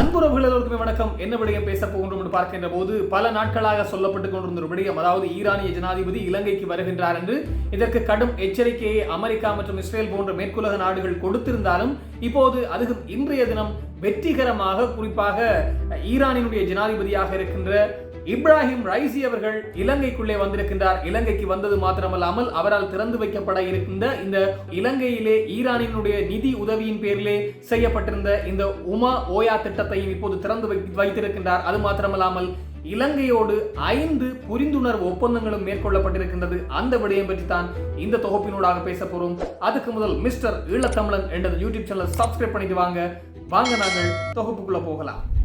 அன்புறவுகள் எல்லோருக்குமே வணக்கம். என்ன விடயம் பேச போகின்றோம் என்று பார்க்கின்ற போது பல நாட்களாக சொல்லப்பட்டுக் கொண்டிருந்த ஒரு விடயம் அதாவது ஈரானிய ஜனாதிபதி இலங்கைக்கு வருகின்றார் என்று. இதற்கு கடும் எச்சரிக்கையை அமெரிக்கா மற்றும் இஸ்ரேல் போன்ற மேற்குலக நாடுகள் கொடுத்திருந்தாலும் இப்போது அதுவும் இன்றைய தினம் வெற்றிகரமாக குறிப்பாக ஈரானினுடைய ஜனாதிபதியாக இருக்கின்ற இப்ராஹிம் ரைசி அவர்கள் இலங்கைக்குள்ளே வந்திருக்கின்றார். இலங்கைக்கு வந்தது மாத்திரமல்லாமல் அவரால் திறந்து வைக்கப்பட இருக்கின்ற இந்த இலங்கையிலே ஈரானினுடைய நிதி உதவியின் பேரிலே செய்யப்பட்டிருந்த இந்த உமா ஓயா திட்டத்தையும் இப்போது திறந்து வை- வைத்திருக்கின்றார். அது மாத்திரமல்லாமல் இலங்கையோடு ஐந்து புரிந்துணர்வு ஒப்பந்தங்களும் மேற்கொள்ளப்பட்டிருக்கின்றது. அந்த விடயம் பற்றி தான் இந்த தொகுப்பினூடாக பேச போறோம். அதுக்கு முதல் மிஸ்டர் ஈழத்தமிழன் என்ற யூடியூப் சேனல் சப்ஸ்கிரைப் பண்ணிட்டு வாங்க. வாங்க நாங்கள் தொகுப்புக்குள்ள போகலாம்.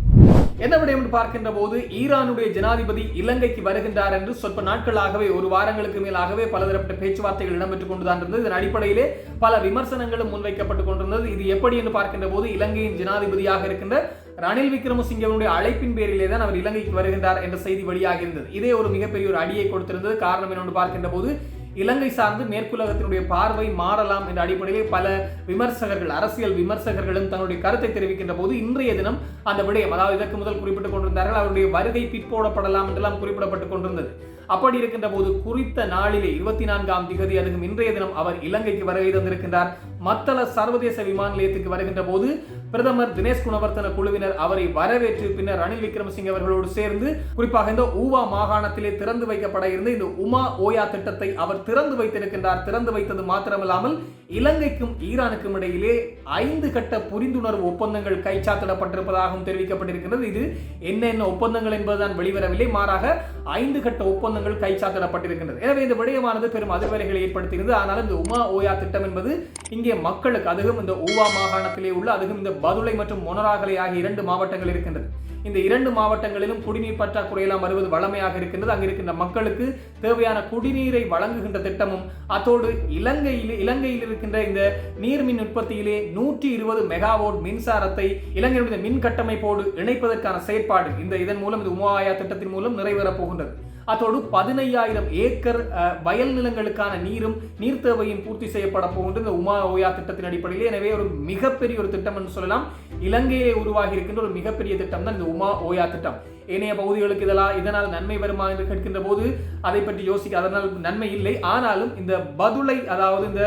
என்ன விடயம் என்று பார்க்கின்ற போது ஈரானுடைய ஜனாதிபதி இலங்கைக்கு வருகின்றார் என்று சொற்ப நாட்களாகவே ஒரு வாரங்களுக்கு மேலாகவே பலதரப்பட்ட பேச்சுவார்த்தைகள் இடம்பெற்றுக் கொண்டுதான் இருந்தது. இதன் அடிப்படையிலே பல விமர்சனங்களும் முன்வைக்கப்பட்டுக் கொண்டிருந்தது. இது எப்படி என்று பார்க்கின்ற போது இலங்கையின் ஜனாதிபதியாக இருக்கின்ற ரணில் விக்ரமசிங்கவனுடைய அழைப்பின் பேரிலே தான் அவர் இலங்கைக்கு வருகின்றார் என்ற செய்தி வெளியாகி இருந்தது இதே ஒரு மிகப்பெரிய ஒரு அடியை கொடுத்திருந்தது. காரணம் என்னென்று பார்க்கின்ற போது இலங்கை சார்ந்து மேற்குலகத்தினுடைய பார்வை மாறலாம் என்ற அடிப்படையில் பல விமர்சகர்கள் அரசியல் விமர்சகர்களும் தன்னுடைய கருத்தை தெரிவிக்கின்ற போது இன்றைய தினம் அந்த விடயம் அதாவது இதற்கு முதல் குறிப்பிட்டுக் கொண்டிருந்தார்கள் அவருடைய வருகை பிற்போடப்படலாம் என்றெல்லாம் குறிப்பிடப்பட்டுக் கொண்டிருந்தது. அப்படி இருக்கின்ற போது குறித்த நாளிலே இருபத்தி நான்காம் திகதி அதுவும் இன்றைய தினம் அவர் இலங்கைக்கு வருகை தந்திருக்கின்றார். மத்தள சர்வதேச விமான நிலையத்துக்கு வருகின்ற போது பிரதமர் தினேஷ் குணவர்த்தன குழுவினர் அவரை வரவேற்று பின்னர் ரணில் விக்ரமசிங்க அவர்களோடு சேர்ந்து குறிப்பாக இந்த ஊவா மாகாணத்திலே திறந்து வைக்கப்பட இருந்த இந்த உமா ஓயா திட்டத்தை அவர் திறந்து வைத்திருக்கின்றார். திறந்து வைத்தது மாத்திரமல்லாமல் இலங்கைக்கும் ஈரானுக்கும் இடையிலே ஐந்து கட்ட புரிந்துணர்வு ஒப்பந்தங்கள் கைச்சாத்திடப்பட்டிருப்பதாகவும் தெரிவிக்கப்பட்டிருக்கின்றது. இது என்னென்ன ஒப்பந்தங்கள் என்பதுதான் வெளிவரவில்லை. மாறாக ஐந்து கட்ட ஒப்பந்தங்கள் கைச்சாத்திடப்பட்டிருக்கின்றது. எனவே இந்த விடயமானது பெரும் அதிர்வலைகளை ஏற்படுத்தியிருந்தது. ஆனால் இந்த உமா ஓயா திட்டம் என்பது இங்கே மக்களுக்கு அதுவும் இந்த ஊவா மாகாணத்திலே உள்ள அதுவும் இந்த பதுளை மற்றும் மொனராகலை ஆகிய இரண்டு மாவட்டங்கள் இருக்கின்றது. இந்த இரண்டு மாவட்டங்களிலும் குடிநீர் பற்றாக்குறையெல்லாம் வருவது வளமையாக இருக்கின்றது. அங்கு இருக்கின்ற மக்களுக்கு தேவையான குடிநீரை வழங்குகின்ற திட்டமும் அத்தோடு இலங்கையில் இலங்கையில் இருக்கின்ற இந்த நீர்மின் உற்பத்தியிலே நூற்றி இருபது மெகாவோட் மின்சாரத்தை இலங்கையுடைய மின் கட்டமைப்போடு இணைப்பதற்கான செயற்பாடு இந்த இதன் மூலம் இந்த உமாயா திட்டத்தின் மூலம் நிறைவேறப் போகின்றது. அதோடு பதினையாயிரம் ஏக்கர் அஹ், வயல் நிலங்களுக்கான நீரும் நீர் தேவையும் பூர்த்தி செய்யப்பட போகின்ற இந்த உமா ஓயா திட்டத்தின் அடிப்படையில். எனவே ஒரு மிகப்பெரிய ஒரு திட்டம் என்று சொல்லலாம். இலங்கையிலே உருவாகி இருக்கின்ற ஒரு மிகப்பெரிய திட்டம் தான் இந்த உமா ஓயா திட்டம். ஏனைய பகுதிகளுக்கு இதெல்லாம் இதனால் நன்மை வருமா என்று கேட்கின்ற போது அதை பற்றி யோசிக்க அதனால் நன்மை இல்லை. ஆனாலும் இந்த பதுளை அதாவது இந்த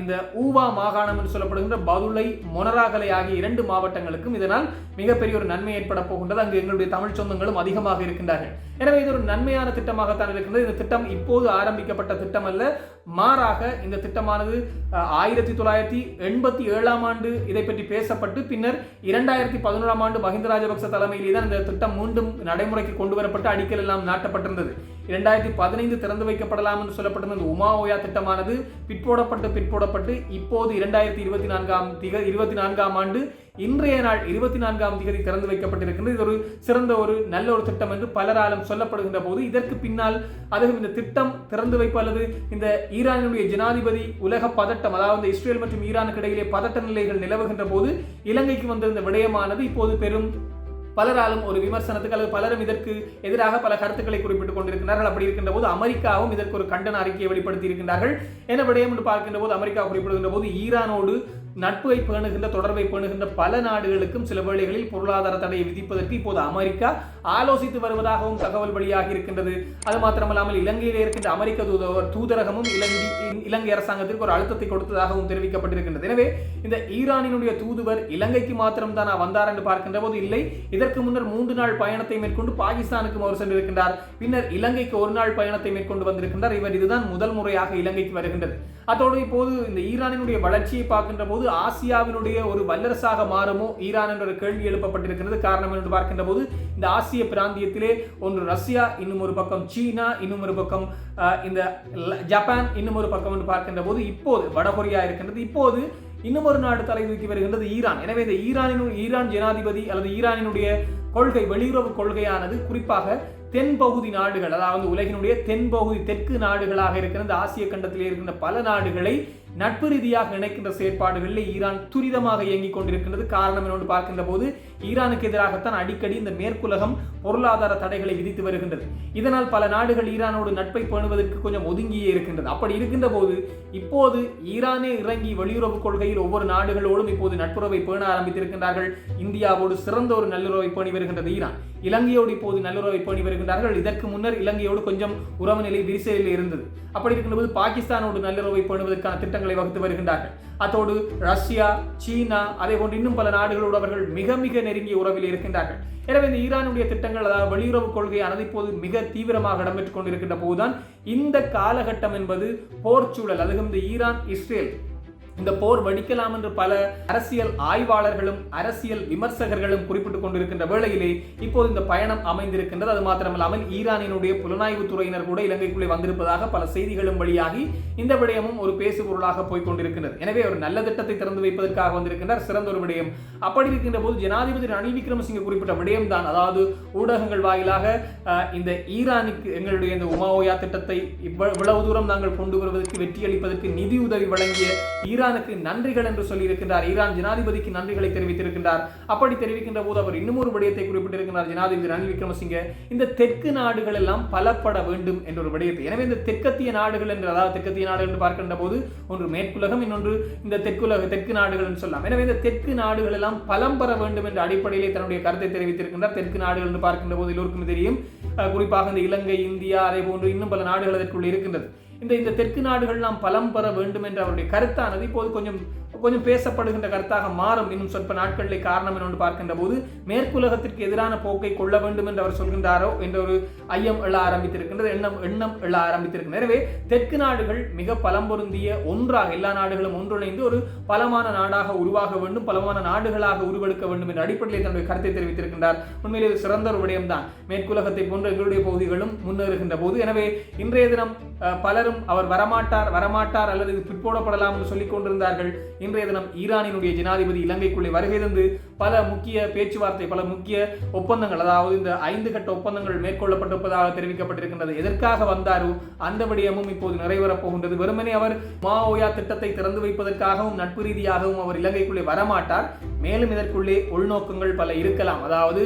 இந்த ஊவா மாகாணம் என்று சொல்லப்படுகின்ற பதுளை மொனராகலை ஆகிய இரண்டு மாவட்டங்களுக்கும் இதனால் மிகப்பெரிய ஒரு நன்மை ஏற்பட போகின்றது. அங்கு எங்களுடைய தமிழ் சொந்தங்களும் அதிகமாக இருக்கின்றார்கள். எனவே இது ஒரு நன்மையான திட்டமாகத்தான் இருக்கின்றது. இந்த திட்டம் இப்போது ஆரம்பிக்கப்பட்ட திட்டம் அல்ல மாறாக இந்த திட்டமானது ஆயிரத்தி தொள்ளாயிரத்தி எண்பத்தி ஏழாம் ஆண்டு இதை பற்றி பேசப்பட்டு பின்னர் இரண்டாயிரத்தி பதினோராம் ஆண்டு மஹிந்த ராஜபக்ச தலைமையிலே தான் இந்த திட்டம் மீண்டும் நடைமுறைக்கு கொண்டு வரப்பட்டு அடிக்கல் எல்லாம் நாட்டப்பட்டிருந்தது. இரண்டாயிரத்தி பதினைந்து திறந்து வைக்கப்படலாம் என்று சொல்லப்பட்டிருந்த இந்த உமா ஓயா திட்டமானது பிற்போடப்பட்டு பிற்போடப்பட்டு இப்போது இரண்டாயிரத்தி இருபத்தி நான்காம் திக இருபத்தி நான்காம் ஆண்டு இன்றைய நாள் இருபத்தி நான்காம் திகதி திறந்து வைக்கப்பட்டிருக்கின்றது. இது ஒரு சிறந்த ஒரு நல்ல ஒரு திட்டம் என்று பலராலும் சொல்லப்படுகின்ற போது இதற்கு பின்னால் அதுவும் இந்த திட்டம் திறந்து வைப்பு அல்லது இந்த ஈரானினுடைய ஜனாதிபதி உலக பதட்டம் அதாவது இந்த இஸ்ரேல் மற்றும் ஈரானுக்கு இடையிலே பதட்ட நிலைகள் நிலவுகின்ற போது இலங்கைக்கு வந்திருந்த விடயமானது இப்போது பெரும் பலராலும் ஒரு விமர்சனத்துக்கு அல்லது பலரும் இதற்கு எதிராக பல கருத்துக்களை குறிப்பிட்டுக் கொண்டிருக்கிறார்கள். அப்படி இருக்கின்ற போது அமெரிக்காவும் இதற்கு ஒரு கண்டன அறிக்கையை வெளிப்படுத்தி இருக்கின்றார்கள் என்ன விடயம் என்று பார்க்கின்ற போது அமெரிக்கா குறிப்பிடுகின்ற போது ஈரானோடு நட்பை பேணுகின்ற தொடர்பை பேணுகின்ற பல நாடுகளுக்கும் சில வேளைகளில் பொருளாதார தடையை விதிப்பதற்கு இப்போது அமெரிக்கா ஆலோசித்து வருவதாகவும் தகவல் வெளியாகி இருக்கின்றது. அது மாத்திரமல்லாமல் இலங்கையில் இருக்கின்ற அமெரிக்க தூதர் தூதரகமும் இலங்கை இலங்கை அரசாங்கத்திற்கு ஒரு அழுத்தத்தை கொடுத்ததாகவும் தெரிவிக்கப்பட்டிருக்கின்றது. எனவே இந்த ஈரானினுடைய தூதுவர் இலங்கைக்கு மாத்திரம் தான் வந்தார் என்று பார்க்கின்ற போது இல்லை. இதற்கு முன்னர் மூன்று நாள் பயணத்தை மேற்கொண்டு பாகிஸ்தானுக்கும் அவர் சென்றிருக்கின்றார். பின்னர் இலங்கைக்கு ஒரு நாள் பயணத்தை மேற்கொண்டு வந்திருக்கின்றார். இவர் இதுதான் முதல் முறையாக இலங்கைக்கு வருகின்றது. அதோடு இப்போது இந்த ஈரானினுடைய வளர்ச்சியை பார்க்கின்ற போது போது ஆசியாவினுடைய ஒரு வல்லரசாக மாறுமோ ஈரான் என்ற ஒரு கேள்வி எழுப்பப்பட்டிருக்கிறது. காரணம் என்று பார்க்கின்ற போது இந்த ஆசிய பிராந்தியத்திலே ஒன்று ரஷ்யா இன்னும் ஒரு பக்கம் சீனா இன்னும் ஒரு பக்கம் இந்த ஜப்பான் இன்னும் ஒரு பக்கம் என்று பார்க்கின்ற போது இப்போது வடகொரியா இருக்கின்றது. இப்போது இன்னும் ஒரு நாடு தலை தூக்கி வருகின்றது ஈரான். எனவே இந்த ஈரானின் ஈரான் ஜனாதிபதி அல்லது ஈரானினுடைய கொள்கை வெளியுறவு கொள்கையானது குறிப்பாக தென்பகுதி நாடுகள் அதாவது உலகினுடைய தென்பகுதி தெற்கு நாடுகளாக இருக்கிற இந்த ஆசிய கண்டத்தில் இருக்கின்ற பல நாடுகளை நட்பு ரீதியாக இணைக்கின்ற செயற்பாடுகளில் ஈரான் துரிதமாக இயங்கிக் கொண்டிருக்கின்றது. காரணம் என்னோடு பார்க்கின்ற போது ஈரானுக்கு எதிராகத்தான் அடிக்கடி இந்த மேற்குலகம் பொருளாதார தடைகளை விதித்து வருகின்றது. இதனால் பல நாடுகள் ஈரானோடு நட்பை பேணுவதற்கு கொஞ்சம் ஒதுங்கியே இருக்கின்றது. அப்படி இருக்கின்ற போது இப்போது ஈரானே இறங்கி வெளியுறவு கொள்கையில் ஒவ்வொரு நாடுகளோடும் இப்போது நட்புறவை பேண ஆரம்பித்திருக்கின்றார்கள். இந்தியாவோடு சிறந்த ஒரு நல்லுறவை பேணி வருகின்றது ஈரான். இலங்கையோடு இப்போது நல்லுறவை பேணி வருகின்றார்கள். இதற்கு முன்னர் இலங்கையோடு கொஞ்சம் உறவு நிலை விரிசலில் இருந்தது. அப்படி இருக்கின்ற பாகிஸ்தானோடு நல்லுறவை பேணுவதற்கான திட்டங்கள் வகுத்து வருகின்றார்கள். அத்தோடு ரஷ்யா சீனா அதே போன்று இன்னும் பல நாடுகளோடு அவர்கள் மிக மிக நெருங்கிய உறவில் இருக்கின்றார்கள். எனவே இந்த ஈரானுடைய திட்டங்கள் அதாவது வெளியுறவு கொள்கையானது இப்போது மிக தீவிரமாக இடம்பெற்றுக் கொண்டிருக்கின்ற போதுதான் இந்த காலகட்டம் என்பது போர்ச்சூழல் அதுவும் இந்த ஈரான் இஸ்ரேல் இந்த போர் வடிக்கலாம் என்று பல அரசியல் ஆய்வாளர்களும் அரசியல் விமர்சகர்களும் குறிப்பிட்டுக் கொண்டிருக்கின்ற வேளையிலே இப்போது இந்த பயணம் அமைந்திருக்கின்றது. அது மாத்திரமல்லாமல் ஈரானினுடைய புலனாய்வு துறையினர் கூட இலங்கைக்குள்ளே வந்திருப்பதாக பல செய்திகளும் வழியாகி இந்த விடயமும் ஒரு பேசுபொருளாக பொருளாக கொண்டிருக்கின்றது. எனவே ஒரு நல்ல திட்டத்தை திறந்து வைப்பதற்காக வந்திருக்கின்றார் சிறந்த ஒரு விடயம். அப்படி இருக்கின்ற போது ஜனாதிபதி ரணில் விக்ரமசிங்க குறிப்பிட்ட விடயம் தான் அதாவது ஊடகங்கள் வாயிலாக இந்த ஈரானுக்கு எங்களுடைய இந்த உமாவோயா திட்டத்தை இவ்வளவு தூரம் நாங்கள் கொண்டு வருவதற்கு வெற்றியளிப்பதற்கு நிதி உதவி வழங்கிய ஈரான் ஈரானுக்கு நன்றிகள் என்று சொல்லியிருக்கின்றார். ஈரான் ஜனாதிபதிக்கு நன்றிகளை தெரிவித்திருக்கின்றார். அப்படி தெரிவிக்கின்ற போது அவர் இன்னும் ஒரு விடயத்தை குறிப்பிட்டிருக்கிறார் ஜனாதிபதி ரணில் விக்ரமசிங்க இந்த தெற்கு நாடுகள் எல்லாம் பலப்பட வேண்டும் என்ற ஒரு விடயத்தை. எனவே இந்த தெற்கத்திய நாடுகள் என்று அதாவது தெற்கத்திய நாடுகள் என்று பார்க்கின்ற போது ஒன்று மேற்குலகம் இன்னொன்று இந்த தெற்குலக தெற்கு நாடுகள் என்று சொல்லலாம். எனவே இந்த தெற்கு நாடுகள் எல்லாம் பலம் பெற வேண்டும் என்ற அடிப்படையிலே தன்னுடைய கருத்தை தெரிவித்திருக்கின்றார். தெற்கு நாடுகள் என்று பார்க்கின்ற போது எல்லோருக்கும் தெரியும். குறிப்பாக இந்த இலங்கை இந்தியா அதே போன்று இன்னும் பல நாடுகள் அதற்குள் இருக்கின்றது. இந்த இந்த தெற்கு நாடுகள் நாம் பலம் பெற வேண்டும் என்ற அவருடைய கருத்தானது. இப்போது கொஞ்சம் கொஞ்சம் பேசப்படுகின்ற கருத்தாக மாறும். இன்னும் சொற்ப நாட்களில் காரணம் என்று பார்க்கின்ற போது மேற்குலகத்திற்கு எதிரான போக்கை கொள்ள வேண்டும் என்று அவர் சொல்கின்றாரோ என்ற ஒரு ஐயம் எழ ஆரம்பித்திருக்கின்றது. எண்ணம் எண்ணம் எழ ஆரம்பித்திருக்கின்றது. எனவே தெற்கு நாடுகள் மிக பலம் பொருந்திய ஒன்றாக எல்லா நாடுகளும் ஒன்றிணைந்து ஒரு பலமான நாடாக உருவாக வேண்டும் பலமான நாடுகளாக உருவெடுக்க வேண்டும் என்ற அடிப்படையில் தன்னுடைய கருத்தை தெரிவித்திருக்கின்றார். உண்மையிலே இது சிறந்த ஒரு விடயம்தான் மேற்குலகத்தை போன்ற எங்களுடைய பகுதிகளும் முன்னேறுகின்ற போது எனவே இன்றைய தினம் பலரும் அவர் வரமாட்டார் வரமாட்டார் அல்லது இது பிற்போடப்படலாம் என்று சொல்லிக் கொண்டிருந்தார்கள். இன்றைய தினம் ஈரானினுடைய ஜனாதிபதி இலங்கைக்குள்ளே வருகை தந்து பல முக்கிய பேச்சுவார்த்தை பல முக்கிய ஒப்பந்தங்கள் அதாவது இந்த ஐந்து கட்ட ஒப்பந்தங்கள் மேற்கொள்ளப்பட்டிருப்பதாக தெரிவிக்கப்பட்டிருக்கின்றது. எதற்காக வந்தாரோ அந்த விடயமும் இப்போது நிறைவேறப் போகின்றது. வெறுமனே அவர் மாவோயா திட்டத்தை திறந்து வைப்பதற்காகவும் நட்பு ரீதியாகவும் அவர் இலங்கைக்குள்ளே வரமாட்டார். மேலும் இதற்குள்ளே உள்நோக்கங்கள் பல இருக்கலாம். அதாவது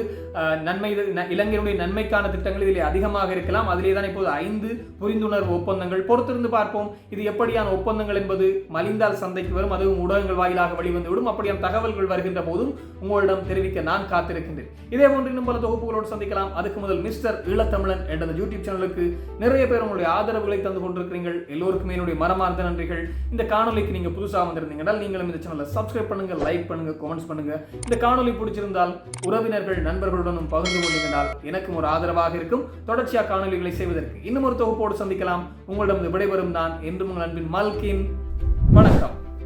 நன்மை இலங்கையினுடைய நன்மைக்கான திட்டங்கள் இதிலே அதிகமாக இருக்கலாம். அதிலே தான் இப்போது ஐந்து புரிந்துணர்வு ஒப்பந்தங்கள். பொறுத்திருந்து பார்ப்போம். இது எப்படியான ஒப்பந்தங்கள் என்பது மலிந்தால் சந்தைக்கு வரும். அதுவும் ஊடகங்கள் வாயிலாக வெளிவந்து விடும். அப்படியான தகவல்கள் வருகின்ற போதும் உங்களிடம் தெரிவிக்க நான் காத்திருக்கின்றேன். இதே போன்று இன்னும் பல தொகுப்புகளோடு சந்திக்கலாம். அதுக்கு முதல் மிஸ்டர் ஈழத்தமிழன் என்ற யூடியூப் சேனலுக்கு நிறைய பேர் உங்களுடைய ஆதரவுகளை தந்து கொண்டிருக்கிறீர்கள். எல்லோருக்குமே என்னுடைய மனமார்ந்த நன்றிகள். இந்த காணொலிக்கு நீங்கள் புதுசாக வந்திருந்தீங்கன்னா நீங்களும் இந்த சேனலை சப்ஸ்கிரைப் பண்ணுங்க லைக் பண்ணுங்க கமெண்ட்ஸ் பண்ணுங்க. இந்த காணொலி பிடிச்சிருந்தால் உறவினர்கள் நண்பர்களுடனும் பகிர்ந்து கொண்டீங்கனால் எனக்கும் ஒரு ஆதரவாக இருக்கும். தொடர்ச்சியாக காணொலிகளை செய்வதற்கு இன்னும் ஒரு தொகுப்போடு சந்திக்கலாம். உங்களிடம் விடைபெறும் நான் என்றும் உங்கள் அன்பின் மல்கின். வணக்கம்.